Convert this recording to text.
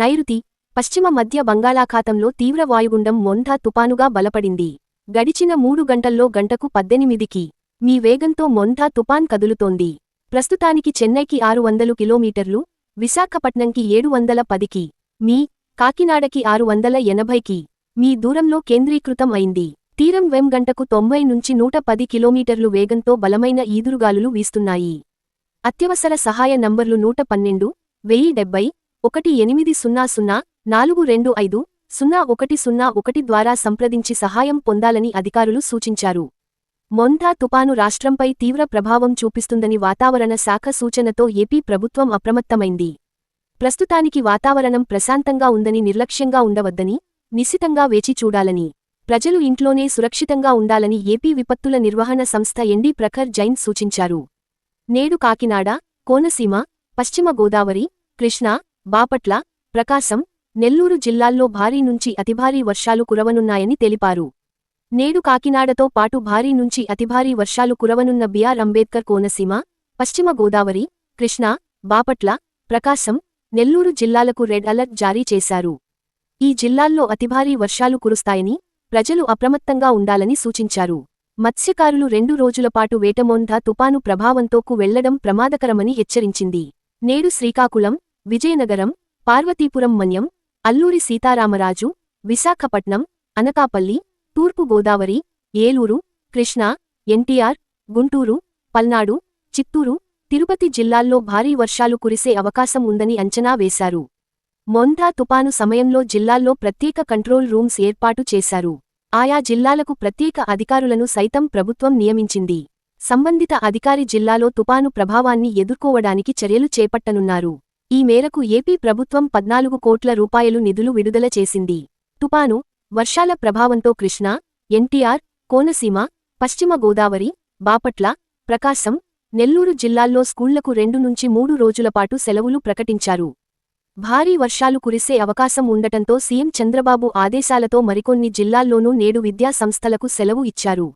నైరుతి పశ్చిమ మధ్య బంగాళాఖాతంలో తీవ్ర వాయుగుండం మొంధా తుపానుగా బలపడింది. గడిచిన మూడు గంటల్లో గంటకు పద్దెనిమిదికి మీ వేగంతో మొంధా తుపాన్ కదులుతోంది. ప్రస్తుతానికి చెన్నైకి ఆరు వందలు కిలోమీటర్లు విశాఖపట్నంకి ఏడు వందల పదికి మీ కాకినాడకి ఆరు వందల ఎనభైకి మీ దూరంలో కేంద్రీకృతం అయింది. తీరం వెం గంటకు తొంభై నుంచి నూట పది కిలోమీటర్లు వేగంతో బలమైన ఈదురుగాలులు వీస్తున్నాయి. అత్యవసర సహాయ నంబర్లు నూట పన్నెండు వెయ్యి డెబ్బై ఒకటి ఎనిమిది సున్నా సున్నా నాలుగు రెండు ఐదు సున్నా ఒకటి సున్నా ఒకటి ద్వారా సంప్రదించి సహాయం పొందాలని అధికారులు సూచించారు. మొంతా తుపాను రాష్ట్రంపై తీవ్ర ప్రభావం చూపిస్తుందని వాతావరణ శాఖ సూచనతో ఏపీ ప్రభుత్వం అప్రమత్తమైంది. ప్రస్తుతానికి వాతావరణం ప్రశాంతంగా ఉందని నిర్లక్ష్యంగా ఉండవద్దని నిశితంగా వేచి చూడాలని ప్రజలు ఇంట్లోనే సురక్షితంగా ఉండాలని ఏపీ విపత్తుల నిర్వహణ సంస్థ ఎండీ ప్రఖర్ జైన్ సూచించారు. నేడు కాకినాడ కోనసీమ పశ్చిమ గోదావరి కృష్ణా బాపట్ల ప్రకాశం నెల్లూరు జిల్లాల్లో భారీ నుంచి అతిభారీ వర్షాలు కురవనున్నాయని తెలిపారు. నేడు కాకినాడతో పాటు భారీ నుంచి అతిభారీ వర్షాలు కురవనున్న బిఆర్ అంబేద్కర్ కోనసీమ పశ్చిమ గోదావరి కృష్ణా బాపట్ల ప్రకాశం నెల్లూరు జిల్లాలకు రెడ్ అలర్ట్ జారీ చేశారు. ఈ జిల్లాల్లో అతిభారీ వర్షాలు కురుస్తాయని ప్రజలు అప్రమత్తంగా ఉండాలని సూచించారు. మత్స్యకారులు రెండు రోజులపాటు వేటమోంధ తుపాను ప్రభావంతోకు వెళ్ళడం ప్రమాదకరమని హెచ్చరించింది. నేడు శ్రీకాకుళం విజయనగరం పార్వతీపురం మన్యం అల్లూరి సీతారామరాజు విశాఖపట్నం అనకాపల్లి తూర్పు గోదావరి ఏలూరు కృష్ణా ఎన్టీఆర్ గుంటూరు పల్నాడు చిత్తూరు తిరుపతి జిల్లాల్లో భారీ వర్షాలు కురిసే అవకాశం ఉందని అంచనా వేశారు. మొంథా తుపాను సమయంలో జిల్లాల్లో ప్రత్యేక కంట్రోల్ రూమ్స్ ఏర్పాటు చేశారు. ఆయా జిల్లాలకు ప్రత్యేక అధికారులను సైతం ప్రభుత్వం నియమించింది. సంబంధిత అధికారి జిల్లాలో తుపాను ప్రభావాన్ని ఎదుర్కోవడానికి చర్యలు చేపట్టనున్నారు. ఈ మేరకు ఏపీ ప్రభుత్వం పద్నాలుగు కోట్ల రూపాయలు నిధులు విడుదల చేసింది. తుపాను వర్షాల ప్రభావంతో కృష్ణా ఎన్టీఆర్ కోనసీమ పశ్చిమ గోదావరి బాపట్ల ప్రకాశం నెల్లూరు జిల్లాల్లో స్కూళ్ళకు రెండు నుంచి మూడు రోజులపాటు సెలవులు ప్రకటించారు. భారీ వర్షాలు కురిసే అవకాశం ఉండటంతో సీఎం చంద్రబాబు ఆదేశాలతో మరికొన్ని జిల్లాల్లోనూ నేడు విద్యా సంస్థలకు సెలవు ఇచ్చారు.